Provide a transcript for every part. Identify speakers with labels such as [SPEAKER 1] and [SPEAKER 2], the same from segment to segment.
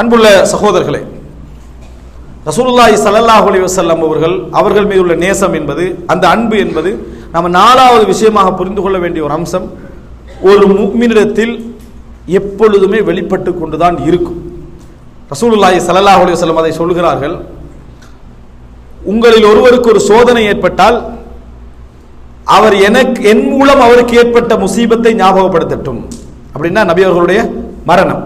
[SPEAKER 1] அன்புள்ள சகோதரர்களே ரசூலுல்லாஹி ஸல்லல்லாஹு அலி வசல்லம் அவர்கள் அவர்கள் மீது உள்ள நேசம் என்பது அந்த அன்பு என்பது நம்ம நாலாவது விஷயமாக புரிந்து கொள்ள வேண்டிய ஒரு அம்சம். ஒரு முக்மினிடத்தில் எப்பொழுதுமே வெளிப்பட்டு கொண்டுதான் இருக்கும். ரசூலுல்லாஹி ஸல்லல்லாஹு அலி வஸல்லம் அதை சொல்கிறார்கள் உங்களில் ஒருவருக்கு ஒரு சோதனை ஏற்பட்டால் அவர் எனக்கு என் மூலம் அவருக்கு ஏற்பட்ட முசீபத்தை ஞாபகப்படுத்தட்டும். அப்படின்னா நபி அவர்களுடைய மரணம்.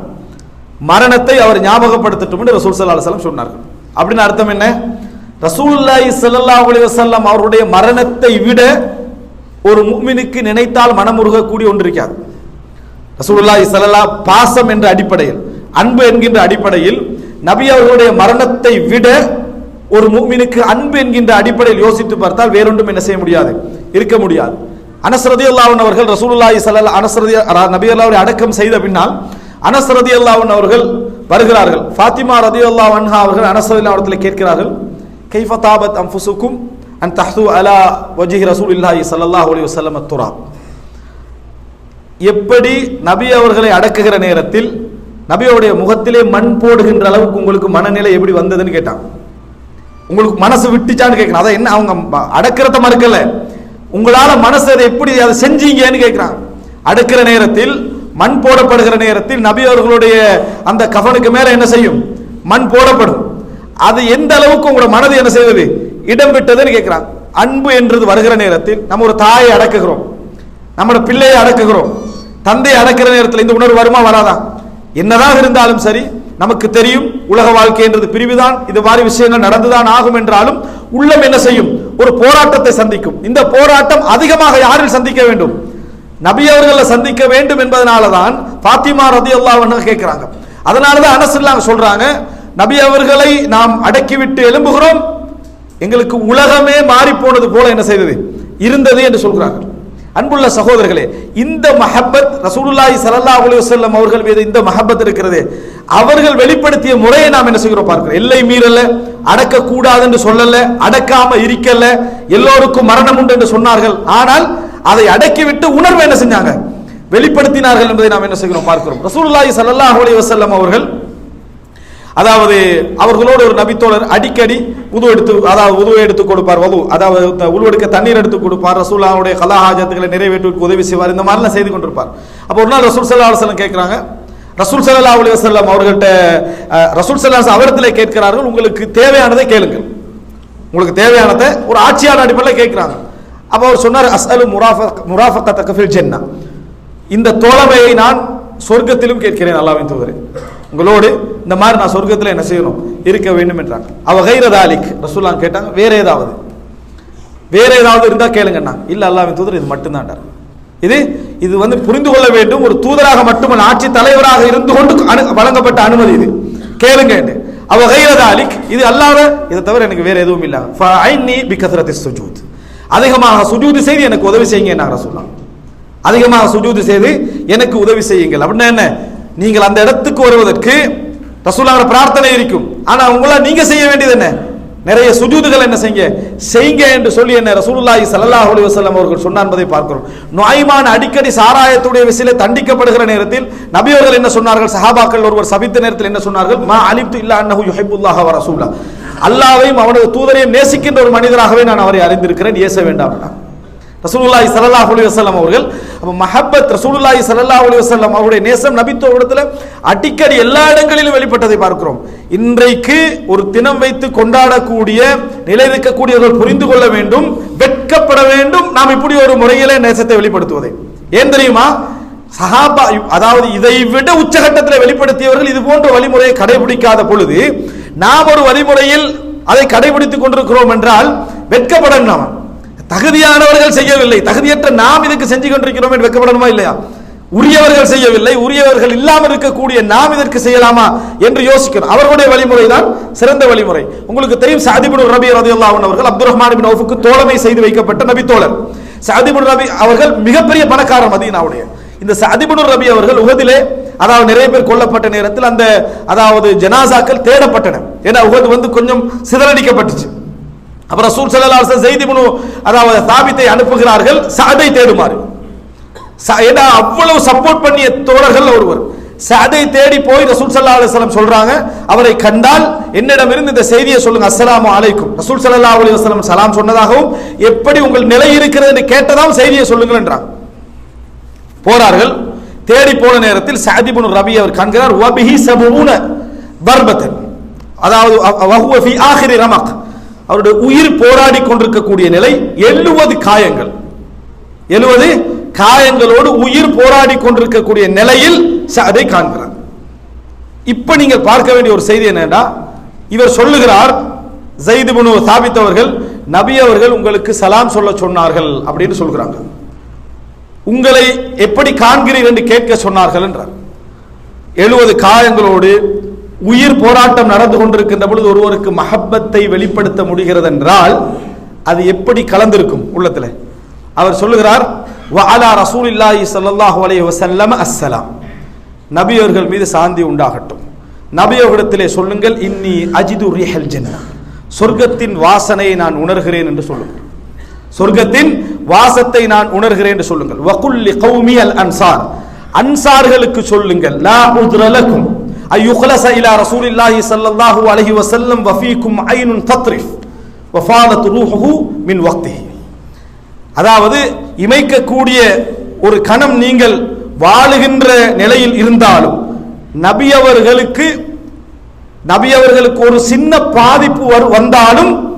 [SPEAKER 1] மரணத்தை அவர் ஞாபகப்படுத்தட்டும் என்று ரசூல் சல்லா அலுவலம் சொன்னார்கள். அப்படின்னு அர்த்தம் என்ன? ரசூல்லாய் சல்லா அலி வஸல்லம் அவருடைய மரணத்தை விட ஒரு முஃமினுக்கு நினைத்தால் மனமுருகக்கூடிய ஒன்று இருக்காது. ரசூலுல்லாஹி சல்லா பாசம் என்ற அடிப்படையில் அன்பு என்கின்ற அடிப்படையில் நபி அவர்களுடைய மரணத்தை விட ஒரு மூமினுக்கு அன்பு என்கின்ற அடிப்படையில் யோசித்து பார்த்தால் வேறொன்றும் என்ன செய்ய முடியாது இருக்க முடியாது. அனஸ் அல்லாவன் அவர்கள் ரசூலுல்லாஹி சல்லா அனஸ் நபி அல்லாவுடைய அடக்கம் செய்த பின்னால் அனஸ் ரதி அல்லாவன் அவர்கள் வருகிறார்கள். ஃபாத்திமா ரலியல்லாஹு அன்ஹா அவர்கள் அனஸ் ரதி அவர்களை கேட்கிறார்கள் கைஃப தாபத் அன்ஃபுசுக்கும் அன் தஹ்து அலா வஜிஹி ரசூல் இல்லாஹி ஸல்லல்லாஹு அலைஹி வசல்லம் துரா எப்படி நபி அவர்களை அடக்குகிற நேரத்தில் நபியோடைய முகத்திலே மண் போடுகின்ற அளவுக்கு உங்களுக்கு மனநிலை எப்படி வந்ததுன்னு கேட்டான். உங்களுக்கு மனசு விட்டுச்சான்னு கேட்கணும் அதான் என்ன அவங்க அடக்கிறத மறுக்கல. உங்களால் மனசு அதை எப்படி அதை செஞ்சீங்கன்னு கேட்குறான். அடுக்கிற நேரத்தில் மண் போடப்படுகிற நேரத்தில் நபி அவர்களுடைய அந்த கஃனுக்கு மேல என்ன செய்யும்? மண் போடப்படும். அது எந்த அளவுக்கு உங்களோட மனது என்ன செய்தது? இடம் விட்டதுன்னு கேட்கிறான். அன்பு என்றது வருகிற நேரத்தில் நம்ம ஒரு தாயை அடக்குகிறோம். நம்மளோட பிள்ளையை அடக்குகிறோம். தந்தையை அடக்கிற நேரத்தில் இந்த உணர்வு வருமா வராதா? என்னதாக இருந்தாலும் சரி நமக்கு தெரியும் உலக வாழ்க்கை என்றது பிரிவுதான். இது மாதிரி விஷயங்கள் நடந்துதான் ஆகும் என்றாலும் உள்ளம் என்ன செய்யும்? ஒரு போராட்டத்தை சந்திக்கும். இந்த போராட்டம் அதிகமாக யாரில் சந்திக்க வேண்டும்? நபி அவர்களை சந்திக்க வேண்டும் என்பதனால தான் பாத்திமா ரதி அல்லாஹ் கேட்கிறாங்க அதனால தான் அனசுல்லாங்க சொல்றாங்க நபி அவர்களை நாம் அடக்கிவிட்டு எழும்புகிறோம். எங்களுக்கு உலகமே மாறி போனது போல என்ன செய்தது? இருந்தது என்று சொல்கிறாங்க. அன்புள்ள சகோதரர்களே இந்த மஹப்பத் ரசூலுல்லாஹி ஸல்லல்லாஹு அலைஹி வஸல்லம் அவர்கள் மீது இந்த மஹப்பத் இருக்கிறது. அவர்கள் வெளிப்படுத்திய முறையை நாம் என்ன செய்கிறோம் பார்க்கிறோம். எல்லை மீறல அடக்க கூடாது என்று சொல்லல அடக்காம இருக்கல எல்லோருக்கும் மரணம் உண்டு என்று சொன்னார்கள். ஆனால் அதை அடக்கிவிட்டு உணர்வு என்ன செஞ்சாங்க? வெளிப்படுத்தினார்கள் என்பதை நாம் என்ன செய்கிறோம்? பார்க்கிறோம். ரசூலுல்லாஹி சல்லாஹ் அலி வசல்லம் அவர்கள் அதாவது அவர்களோடு ஒரு நபித்தோழர் அடிக்கடி உது எடுத்து அதாவது உதுவை எடுத்து கொடுப்பார். வது அதாவது த- உருவெடுக்க தண்ணீர் எடுத்து கொடுப்பார். ரசூல்லாவுடைய கலாஹாஜத்துகளை நிறைவேற்றுவதற்கு உதவி செய்வார். இந்த மாதிரிலாம் செய்து கொண்டிருப்பார். அப்போ ஒரு நாள் ரசூல் சல்லா அலுவலம் கேட்குறாங்க. ரசூல் சல்லா அலி வசல்லம் அவர்கள்ட்ட ரசூல் சல்லா அவரிடத்தில் கேட்கிறார்கள். உங்களுக்கு தேவையானதை கேளுங்கள். உங்களுக்கு தேவையானதை ஒரு ஆட்சியான அடிப்படையில் கேட்குறாங்க. அப்போ அவர் சொன்னார் அஸ்அலு முராஃபக் முராஃபக்கத்த ஜென்னா. இந்த தோழமையை நான் சொர்க்கத்திலும் கேட்கிறேன் அல்லாவின் தூதரே. உங்களோடு இந்த மாதிரி நான் சொர்க்கத்தில் என்ன செய்யணும்? இருக்க வேண்டும் என்றாங்க அவ கைரதாலிக் ரசூல்லாம் கேட்டாங்க வேற ஏதாவது? வேற ஏதாவது இருந்தால் கேளுங்கண்ணா. இல்லை அல்லாவின் தூதர் இது மட்டும்தான்டார் இது இது வந்து புரிந்து கொள்ள வேண்டும் ஒரு தூதராக மட்டுமல்ல ஆட்சி தலைவராக இருந்து கொண்டு அனு- வழங்கப்பட்ட அனுமதி இது. கேளுங்க என்று. அவ கைரதாலிக் இது அல்லாத இதை தவிர எனக்கு வேற எதுவும் இல்ல. ஃபஐன்னி பிகத்ரத்தி சுஜூத் அதிகமாக சுஜூது செய்து எனக்கு உதவி செய்யுங்க என்ன சொல்லலாம் அதிகமாக சுஜூது செய்து எனக்கு உதவி செய்யுங்கள். அப்படின்னா என்ன? நீங்கள் அந்த இடத்துக்கு வருவதற்கு ரசூலாவோட பிரார்த்தனை இருக்கும். ஆனால் உங்களால் நீங்கள் செய்ய வேண்டியது என்ன? நிறைய சுஜூதுகள் என்ன செய்யுங்க? செய்யுங்க என்று சொல்லி என்ன ரசூலுல்லாஹி ஸல்லல்லாஹு அலைஹி வஸல்லம் அவர்கள் சொன்னார் என்பதை பார்க்கிறோம். நுஐமான் அடிக்கடி சாராயத்துடைய விசில தண்டிக்கப்படுகிற நேரத்தில் நபியவர்கள் என்ன சொன்னார்கள்? சஹாபாக்கள் ஒருவர் சபித்த நேரத்தில் என்ன சொன்னார்கள்? மா அலிப்து இல்லா அன்னஹு யுஹிப்புல்லாஹ வ ரசூலா. அல்லாவையும் அவனது தூதரையும் நேசிக்கின்ற ஒரு மனிதராகவே நான் அவரை அறிந்திருக்கிறேன். ஏச வேண்டாம் ரசூலுல்லாஹி ஸல்லல்லாஹு அலைஹி வஸல்லம் அவர்கள் அப்ப மஹப்பத் ரசூலுல்லாஹி ஸல்லல்லாஹு அலைஹி வஸல்லம் அவருடைய நேசம் நபித்துவத்தில் அடிக்கடி எல்லா இடங்களிலும் வெளிப்பட்டதை பார்க்கிறோம். இன்றைக்கு ஒரு தினம் வைத்து கொண்டாடக்கூடிய நிலைநிற்கக்கூடியவர்கள் புரிந்து கொள்ள வேண்டும் வெட்கப்பட வேண்டும் நாம் இப்படி ஒரு முறையிலே நேசத்தை வெளிப்படுத்துவதை. ஏன் தெரியுமா? சஹாபா அதாவது இதை விட உச்சகட்டத்தில் வெளிப்படுத்தியவர்கள் இது போன்ற வழிமுறையை கடைபிடிக்காத பொழுது நாம் ஒரு வழிமுறையில் அதை கடைபிடித்துக் கொண்டிருக்கிறோம் என்றால் வெட்கப்படணும் நாம். தகுதியானவர்கள் செய்யவில்லை. தகுதியற்ற நாம் இதுக்கு செஞ்சு கொண்டிருக்கிறோம் என்று வெட்கப்படணுமா இல்லையா? உரியவர்கள் செய்யவில்லை. உரியவர்கள் இல்லாமல் இருக்கக்கூடிய நாம் இதற்கு செய்யலாமா என்று யோசிக்கணும். அவர்களுடைய வழிமுறை தான் சிறந்த வழிமுறை. உங்களுக்கு தெரியும் சாதிபுன் ரபி ரதியுல்லாஹ் அவர்கள் அப்துல் ரஹ்மான் பின் அவுஃபுக்கு தோழமை செய்து வைக்கப்பட்ட நபி தோழர். சாதிபுன் ரபி அவர்கள் மிகப்பெரிய பணக்காரர் மதீனாவுடைய. இந்த சாதிபுன் ரபி அவர்கள் உகதிலே அதாவது நிறைய பேர் கொல்லப்பட்ட நேரத்தில் அந்த அதாவது ஜனாசாக்கள் தேடப்பட்டன. ஏன்னா உகது வந்து கொஞ்சம் சிதறடிக்கப்பட்டுச்சு. அப்புறம் சூர் ஸல்லல்லாஹு செய்தி முனு அதாவது சாபித்தை அனுப்புகிறார்கள் சாதை தேடுமாறு. ச- ஏன்னா அவ்வளவு சப்போர்ட் பண்ணிய தோழர்கள் ஒருவர். சதை தேடி போய் ரசூல் சல்லா அலுவலம் சொல்றாங்க அவரை கண்டால் என்னிடமிருந்து இந்த செய்தியை சொல்லுங்க அஸ்லாம் அலைக்கும். ரசூல் சல்லா அலி வசலம் சலாம் சொன்னதாகவும் எப்படி உங்கள் நிலை இருக்கிறது? என்று கேட்டதாகவும் செய்தியை சொல்லுங்கள் என்றாங்க. போறார்கள் தேடி போன நேரத்தில் சாதிபுன் ரபி அவர் காண்கிறார் வபிஹி சபுன பர்பத்தன் அதாவது வஹுவஃபி ஆஹிரி ரமக். அவருடைய உயிர் போராடி கொண்டிருக்கக்கூடிய நிலை எழுவது காயங்கள். எழுவது காயங்களோடு உயிர் போராடி கொண்டிருக்கக்கூடிய நிலையில் அதை காண்கிறார். இப்ப நீங்கள் பார்க்க வேண்டிய ஒரு செய்தி என்னன்னா இவர் சொல்லுகிறார் ஜெயிது பினு சாபித் அவர்கள் நபி அவர்கள் உங்களுக்கு சலாம் சொல்ல சொன்னார்கள் அப்படின்னு சொல்கிறாங்க. உங்களை எப்படி காண்கிறீர் என்று கேட்க சொன்னார்கள் என்றார். எழுபது காயங்களோடு உயிர் போராட்டம் நடந்து கொண்டிருக்கின்ற பொழுது ஒருவருக்கு மஹப்பத்தை வெளிப்படுத்த முடிகிறது என்றால் அது எப்படி கலந்திருக்கும் உள்ளத்தில்? அவர் சொல்லுகிறார் வாலா ரசூல் இல்லாஹி ஸல்லல்லாஹு அலைய வசல்லம் அஸ்ஸலாம். நபியவர்கள் மீது சாந்தி உண்டாகட்டும். நபி சொல்லுங்கள் இன்னி அஜிது ரிஹல் சொர்க்கத்தின் வாசனையை நான் உணர்கிறேன் என்று சொல்லுங்கள் சொர்க்கத்தின் வாசத்தை நான் உணர்கிறேன் என்று சொல்லுங்கள். வகுல்லி கௌமி அல் அன்சார். அன்சார்களுக்கு சொல்லுங்கள். லா உத்ரலக்கும் லக்கும். இலா ரசூலில்லாஹி ஸல்லல்லாஹு அலைஹி வஸல்லம் வஃபீக்கும் ஐனுன் தத்ரிஃப். வஃபாதத் ரூஹுஹு மின் வக்திஹி. அதாவது இமைக்கக்கூடிய ஒரு கணம் நீங்கள் வாழுகின்ற நிலையில் இருந்தாலும் நபியவர்களுக்கு நபியவர்களுக்கு ஒரு சின்ன பாதிப்பு வரு- வந்தாலும்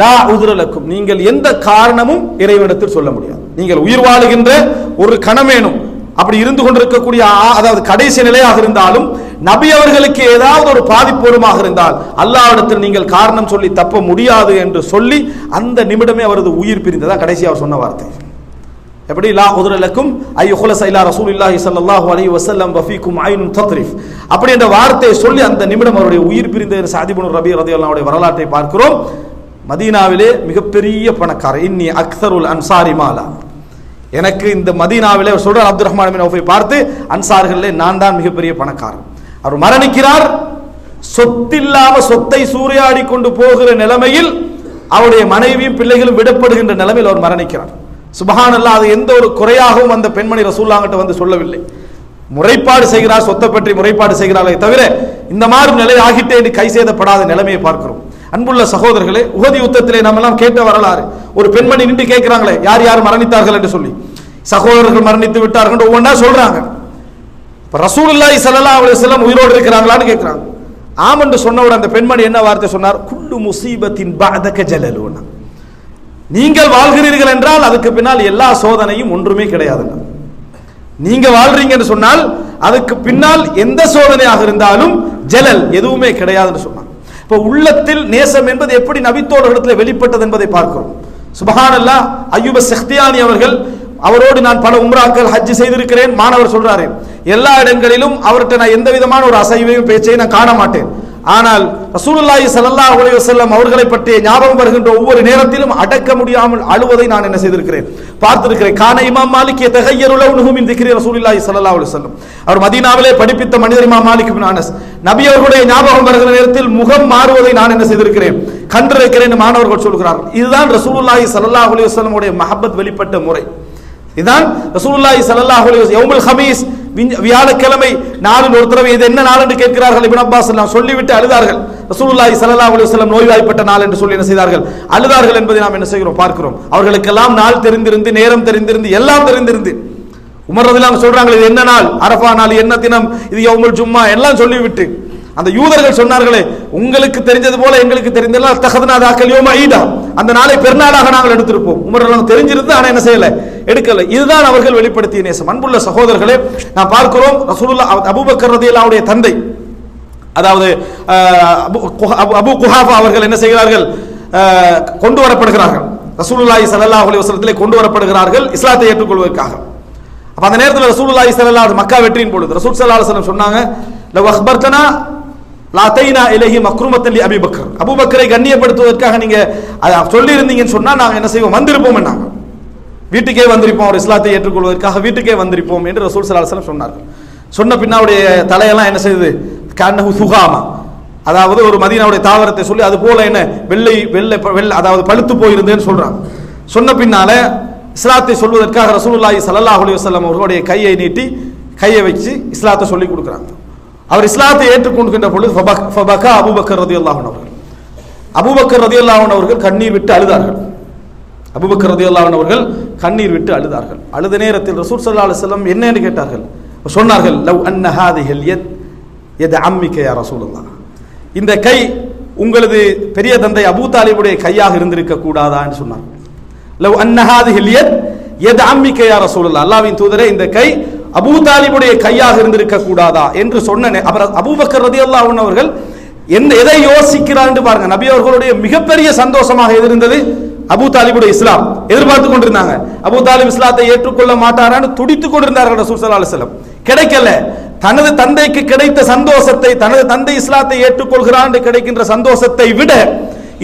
[SPEAKER 1] லா உதிரலக்கும் நீங்கள் எந்த காரணமும் இறைவனிடத்தில் சொல்ல முடியாது. நீங்கள் உயிர் வாழுகின்ற ஒரு கணமேனும் அப்படி இருந்து கொண்டிருக்கக்கூடிய அதாவது கடைசி நிலையாக இருந்தாலும் நபி அவர்களுக்கு ஏதாவது ஒரு பாதிப்பு இருந்தால் அல்லாவிடத்தில் நீங்கள் காரணம் சொல்லி தப்ப முடியாது என்று சொல்லி அந்த நிமிடமே அவரது உயிர் பிரிந்ததான் கடைசி அவர் சொன்ன வார்த்தை. எப்படி? லா உதுரலக்கும் ஐயுகுல சைலா ரசூலுல்லாஹி சல்லாஹூ அலி வசல்லம் வஃபீக்கும் ஐனும் தத்ரிஃப். அப்படி என்ற வார்த்தையை சொல்லி அந்த நிமிடம் அவருடைய உயிர் பிரிந்த சாதிபுன் ரபி ரதியல்லாஹுடைய வரலாற்றை பார்க்கிறோம். மதீனாவிலே மிகப்பெரிய பணக்காரர். இன்னி அக்தருல் அன்சாரி மாலா. எனக்கு இந்த மதீனாவிலே சொல்றார் அப்துல் ரஹ்மான் அவுஃபை பார்த்து அன்சார்களே நான் தான் மிகப்பெரிய பணக்காரர் அவர் மரணிக்கிறார். சொத்தில்லாம சொத்தை சூறையாடி கொண்டு போகிற நிலைமையில் அவருடைய மனைவியும் பிள்ளைகளும் விடப்படுகின்ற நிலைமையில் அவர் மரணிக்கிறார். சுபஹானல்லாஹ் அது எந்த ஒரு குறையாகவும் அந்த பெண்மணி ரசூல்லாங்கிட்ட வந்து சொல்லவில்லை. முறைப்பாடு செய்கிறார் சொத்தை பற்றி முறைப்பாடு செய்கிறார்களே தவிர இந்த மாதிரி நிலை ஆகிட்டே என்று கை செய்தப்படாத நிலைமையை பார்க்கிறோம். அன்புள்ள சகோதரர்களே உகதி யுத்தத்திலே நம்ம எல்லாம் கேட்ட வரலாறு. ஒரு பெண்மணி நின்று கேட்கிறாங்களே யார் யார் மரணித்தார்கள் என்று சொல்லி. சகோதரர்கள் மரணித்து விட்டார்கள் ஒவ்வொன்றா சொல்றாங்க. இப்ப ரசூலுல்லாஹி ஸல்லல்லாஹு அலைஹி வஸல்லம் உயிரோடு இருக்கிறாங்களான்னு கேட்கிறாங்க. ஆம் என்று சொன்னவர் அந்த பெண்மணி என்ன வார்த்தை சொன்னார்? குல்லு முசீபத்தின் பாதக ஜலலுனா நீங்கள் வாழ்கிறீர்கள் என்றால் அதுக்கு பின்னால் எல்லா சோதனையும் ஒன்றுமே கிடையாதுங்க. நீங்க வாழ்றீங்கன்னு சொன்னால் அதுக்கு பின்னால் எந்த சோதனையாக இருந்தாலும் ஜலல் எதுவுமே கிடையாதுன்னு சொன்னாங்க. இப்போ உள்ளத்தில் நேசம் என்பது எப்படி நபித்தோழர்களிடத்தில் வெளிப்பட்டது என்பதை பார்க்கிறோம். சுபஹானல்லா அய்யூப சக்தியானி அவர்கள் அவரோடு நான் பல உம்ராக்கள் ஹஜ் செய்திருக்கிறேன் மாணவர் சொல்றாரு. எல்லா இடங்களிலும் அவர்கிட்ட நான் எந்த விதமான ஒரு அசைவையும் பேச்சையும் நான் காண மாட்டேன் ஆனால் ரசூலுல்லாஹி ஸல்லல்லாஹு அலைஹி வஸல்லம் அவர்களை பற்றிய ஞாபகம் வருகின்ற ஒவ்வொரு நேரத்திலும் அடக்க முடியாமல் அழுவதை நான் என்ன செய்திருக்கிறேன்? பார்த்திருக்கிறேன். கான இமாம் மாலிக் யதகய்யரு லவ்னுஹு மின் திக்ரி ரசூலுல்லாஹி ஸல்லல்லாஹு அலைஹி வஸல்லம். அவர் மதீனாவிலே படிப்பித்த மனிதர் இமாம் மாலிக் பின் அனஸ். நபி அவர்களுடைய ஞாபகம் வருகிற நேரத்தில் முகம் மாறுவதை நான் என்ன செய்திருக்கிறேன்? கண்டிருக்கிறேன் மாணவர்கள் சொல்கிறார்கள். இதுதான் ரசூலுல்லாஹி ஸல்லல்லாஹு அலைஹி வஸல்லம் உடைய மஹப்பத் வெளிப்பட்ட முறை. இதான் ரசூலுல்லாஹி ஸல்லல்லாஹு அலைஹி வஸல்லம் யௌமுல் ஹமீஸ் வியாழக்கிழமை நாளில் ஒரு தடவை இது என்ன நாள் என்று கேட்கிறார்கள்? இப்னு அப்பாஸ் எல்லாம் சொல்லிவிட்டு அழுதார்கள். ரசூலுல்லாஹி ஸல்லல்லாஹு அலைஹி வஸல்லம் நோய்வாய்ப்பட்ட நாள் என்று சொல்லி என்ன செய்தார்கள்? அழுதார்கள் என்பதை நாம் என்ன செய்கிறோம்? பார்க்கிறோம். அவர்களுக்கெல்லாம் நாள் தெரிந்திருந்து நேரம் தெரிந்திருந்து எல்லாம் தெரிந்திருந்து. உமர் ரதிலாம் சொல்றாங்க இது என்ன நாள்? அரஃபா நாள் என்ன தினம்? இது யௌமுல் ஜும்மா எல்லாம் சொல்லிவிட்டு. அந்த யூதர்கள் சொன்னார்களே உங்களுக்கு தெரிஞ்சது போல எங்களுக்கு தெரிந்தெல்லாம் தகதனா தாக்கல் யோமா ஈதா. அந்த நாளை பெருநாளாக நாங்கள் எடுத்திருப்போம். உமர் தெரிஞ்சிருந்து ஆனா என்ன செய்யல? எடுக்கல. இதுதான் அவர்கள் வெளிப்படுத்திய நேசம். அன்புள்ள சகோதரர்களே நான் பார்க்கிறோம் ரசூலுல்லா அபூபக்கர் ரதியல்லாவுடைய தந்தை. அதாவது அபு அபு- அபு குஹாஃபா அவர்கள் என்ன செய்கிறார்கள்? கொண்டு வரப்படுகிறார்கள் ரசூலுல்லாஹி ஸல்லல்லாஹு அலைஹி வஸல்லத்திலே கொண்டு வரப்படுகிறார்கள் இஸ்லாத்தை ஏற்றுக்கொள்வதற்காக. அப்ப அந்த நேரத்தில் ரசூலுல்லாஹி ஸல்லல்லாஹு அலைஹி மக்கா வெற்றியின் பொழுது ரசூல் ஸல்லல்லாஹு அலைஹி சொன்னாங்க லவ் அக்பர்தனா லாத்தைனா இலகி மக்ருமத்தன் லி அபூபக்கர். அபூபக்கரை கண்ணியப்படுத்துவதற்காக நீங்க அதை சொல்லி இருந்தீங்கன்னு சொன்னா நாங்க என்ன செய்வோம்? வந்திருப்போம் நாங்க வீட்டுக்கே வந்திருப்போம் அவர் இஸ்லாத்தை ஏற்றுக்கொள்வதற்காக வீட்டுக்கே வந்திருப்போம் என்று ரசூல் சலாஹலம் சொன்னார் சொன்னார்கள். சொன்ன பின்னா அவருடைய தலையெல்லாம் என்ன செய்யுது கண்ணகு சுகாமா அதாவது ஒரு மதீனாவுடைய தாவரத்தை சொல்லி அது போல என்ன வெள்ளை வெள்ளை வெள்ளை அதாவது பழுத்து போயிருந்தேன்னு சொல்றாங்க. சொன்ன பின்னால இஸ்லாத்தை சொல்வதற்காக ரசூலுல்லாஹி சல்லாஹ் அலி வஸல்லம் அவர்களுடைய கையை நீட்டி கையை வச்சு இஸ்லாத்தை சொல்லி கொடுக்குறாங்க. அவர் இஸ்லாத்தை ஏற்றுக்கொண்டுகின்ற பொழுது ஃபபக்- ஃபபக்கா அபுபக்கர் ரதியுல்லாஹன் அவர்கள். அபூபக்கர் ரதியுல்லாஹன் அன்ஹு அவர்கள் கண்ணீர் விட்டு அழுதார்கள். அபூபக்கர் ரதியல்லாஹு அவர்கள் கண்ணீர் விட்டு அழுதார்கள். அழுத நேரத்தில் ரசூல் சல்லா அலைஹி என்னன்னு கேட்டார்கள்? சொன்னார்கள் லவ் அன்னஹாதி ஹெல்யத் யத் அம்மிக்கையா ரசூலுல்லா இந்த கை உங்களது பெரிய தந்தை அபூ தாலிபுடைய கையாக இருந்திருக்க கூடாதான்னு சொன்னார். லவ் அன்னஹாதி ஹெல்யத் யத் அம்மிக்கையா ரசூலுல்லா அல்லாவின் தூதரே இந்த கை அபூ தாலிபுடைய கையாக இருந்திருக்க கூடாதா என்று சொன்ன அவர் அபூபக்கர் ரதியுல்லா அவர்கள் என்ன எதை யோசிக்கிறான்னு பாருங்க. நபி அவர்களுடைய மிகப்பெரிய சந்தோஷமாக எது இருந்தது அபு தாலிபுடைய இஸ்லாம் எதிர்பார்த்து கொண்டிருந்தாங்க. அபூ தாலிப் இஸ்லாத்தை ஏற்றுக்கொள்ள மாட்டாரான்னு துடித்துக் கொண்டிருந்தார்கள் ரசூல் செல்லம் கிடைக்கல. தனது தந்தைக்கு கிடைத்த சந்தோஷத்தை தனது தந்தை இஸ்லாத்தை ஏற்றுக்கொள்கிறான் என்று கிடைக்கின்ற சந்தோஷத்தை விட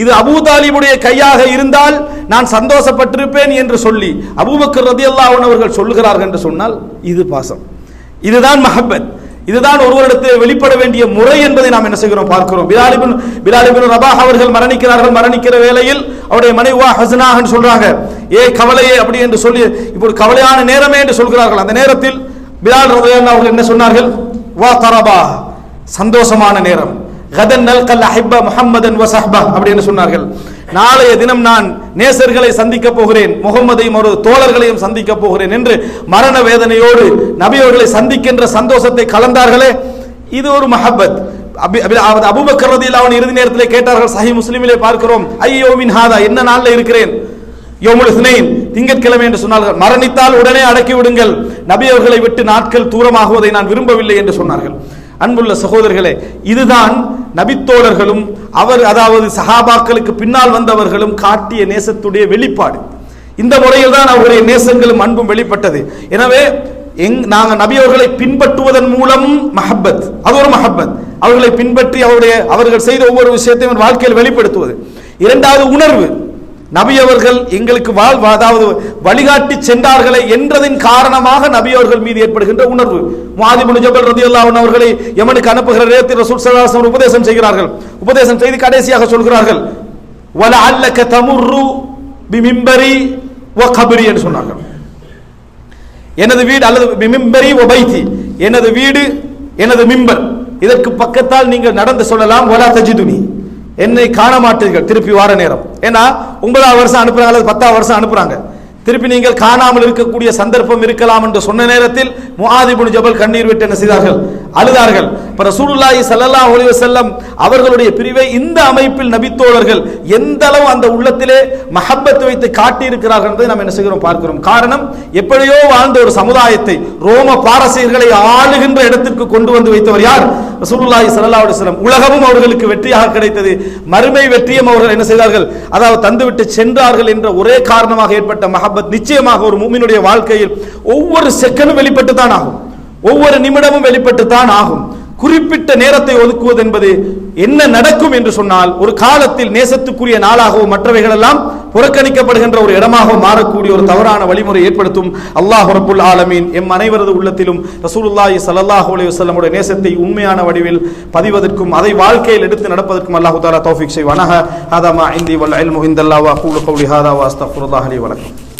[SPEAKER 1] இது அபு தாலிபுடைய கையாக இருந்தால் நான் சந்தோஷப்பட்டிருப்பேன் என்று சொல்லி அபூபக்கர் ரதி அன்ஹு அவர்கள் சொல்லுகிறார்கள் என்று சொன்னால் இது பாசம். இதுதான் மஹபத் இதுதான் ஒருவரிடத்தில் வெளிப்பட வேண்டிய முறை என்பதை நாம் என்ன செய்கிறோம்? பார்க்கிறோம். பிலாலிபின் பிலாலிபின் ரபாஹ் அவர்கள் மரணிக்கிறார்கள். மரணிக்கிற வேளையில் அவருடைய மனைவா ஹசனாகன்னு சொல்றாங்க. ஏ கவலையே அப்படி என்று சொல்லி இப்படி கவலையான நேரமே என்று சொல்கிறார்கள். அந்த நேரத்தில் பிலால் ரதியல்லாஹு அவர்கள் என்ன சொன்னார்கள்? வா தரபா சந்தோஷமான நேரம். கதன் நல் கல் அஹிப்ப முஹம்மதன் வசஹ்பா அப்படின்னு சொன்னார்கள். நாளைய தினம் நான் நேசர்களை சந்திக்க போகிறேன் முகம்மதையும் ஒரு தோழர்களையும் சந்திக்க போகிறேன் என்று மரண வேதனையோடு நபியவர்களை சந்திக்கின்ற சந்தோஷத்தை கலந்தார்களே. இது ஒரு மஹபத் அபி- அபி- அதாவது இறுதி நேரத்திலே கேட்டார்கள் சஹி முஸ்லிமிலே பார்க்கிறோம் ஐயோ மின் ஹாதா என்ன நாளில் இருக்கிறேன்? யோமுல் இஸ்னைன் திங்கட்கிழமை என்று சொன்னார்கள். மரணித்தால் உடனே அடக்கி விடுங்கள் நபி அவர்களை விட்டு நாட்கள் தூரமாகுவதை நான் விரும்பவில்லை என்று சொன்னார்கள். அன்புள்ள சகோதரர்களே இதுதான் நபித்தோழர்களும் அவர் அதாவது சஹாபாக்களுக்கு பின்னால் வந்தவர்களும் காட்டிய நேசத்துடைய வெளிப்பாடு. இந்த முறையில் தான் அவருடைய நேசங்களும் அன்பும் வெளிப்பட்டது. எனவே எங் நாங்கள் நபி அவர்களை பின்பற்றுவதன் மூலம் மஹப்பத் அது ஒரு மஹப்பத். அவர்களை பின்பற்றி அவருடைய அவர்கள் செய்த ஒவ்வொரு விஷயத்தையும் வாழ்க்கையில் வெளிப்படுத்துவது. இரண்டாவது உணர்வு நபி அவர்கள் எங்களுக்கு வாழ் அதாவது வழிகாட்டி சென்றார்களே என்றதின் காரணமாக நபி அவர்கள் மீது ஏற்படுகின்ற உணர்வு. மாதிபுல் ஜபல் ரதி அல்லாவன் அவர்களை யமனுக்கு அனுப்புகிற நேரத்தில் ரசூல் சலாசம் உபதேசம் செய்கிறார்கள். உபதேசம் செய்து கடைசியாக சொல்கிறார்கள் வல அல்லக்க தமுர்ரு பிமிம்பரி ஓ கபரி என்று சொன்னார்கள். எனது வீடு அல்லது மிம்பரி ஒபைத்தி எனது வீடு எனது மிம்பர் இதற்கு பக்கத்தால் நீங்கள் நடந்து சொல்லலாம் ஒலா தஜிதுனி என்னை காண மாட்டீர்கள் திருப்பி வார நேரம். ஏன்னா ஒன்பதாவது வருஷம் அனுப்புறாங்க அல்லது பத்தாவது வருஷம் அனுப்புறாங்க. திருப்பி நீங்கள் காணாமல் இருக்கக்கூடிய சந்தர்ப்பம் இருக்கலாம் என்று சொன்ன நேரத்தில் முஹாதிபுன் ஜபல் கண்ணீர் விட்டு என்ன செய்தார்கள்? அழுதார்கள். இப்போ ரசூலுல்லாஹி சல்லல்லாஹு அலைஹி வஸல்லம் அவர்களுடைய பிரிவை இந்த அமைப்பில் நபித்தோழர்கள் எந்த அளவு அந்த உள்ளத்திலே மஹப்பத் வைத்து காட்டி இருக்கிறார்கள் என்பதை நாம் என்ன செய்கிறோம் பார்க்கிறோம். காரணம் எப்படியோ வாழ்ந்த ஒரு சமுதாயத்தை ரோம பாரசீகர்களை ஆளுகின்ற இடத்திற்கு கொண்டு வந்து வைத்தவர் யார்? ரசூலுல்லாஹி சல்லல்லாஹு அலைஹி வஸல்லம். உலகமும் அவர்களுக்கு வெற்றியாக கிடைத்தது. மறுமை வெற்றியும் அவர்கள் என்ன செய்தார்கள்? அதாவது தந்துவிட்டு சென்றார்கள் என்ற ஒரே காரணமாக ஏற்பட்ட மஹப்பத் நிச்சயமாக ஒரு மூமினுடைய வாழ்க்கையில் ஒவ்வொரு செகண்டும் வெளிப்பட்டு தான் ஆகும். ஒவ்வொரு நிமிடமும் வெளிப்பட்டு தான் ஆகும். குறிப்பிட்ட நேரத்தை ஒதுக்குவது என்பது என்ன நடக்கும் என்று சொன்னால் ஒரு காலத்தில் நேசத்துக்குரிய நாளாகவும் மற்றவைகள் எல்லாம் புறக்கணிக்கப்படுகின்ற ஒரு இடமாகவும் மாறக்கூடிய ஒரு தவறான வழிமுறை ஏற்படுத்தும் அல்லாஹ் ரபுல் ஆலமீன். எம் அனைவரது உள்ளத்திலும் ரசூலுல்லாஹி சல்லாஹ் அலி வல்லமுடைய நேசத்தை உண்மையான வடிவில் பதிவதற்கும் அதை வாழ்க்கையில் எடுத்து நடப்பதற்கும் அல்லாஹு தாலா தௌஃபிக் செய்வானாக. ஹாதா இந்தி வல் அல் இந்தல்லாஹ் வ அகூலு கௌலி ஹாதா வாஸ்தா அஸ்தக்ஃபிருல்லாஹ் வணக்கம்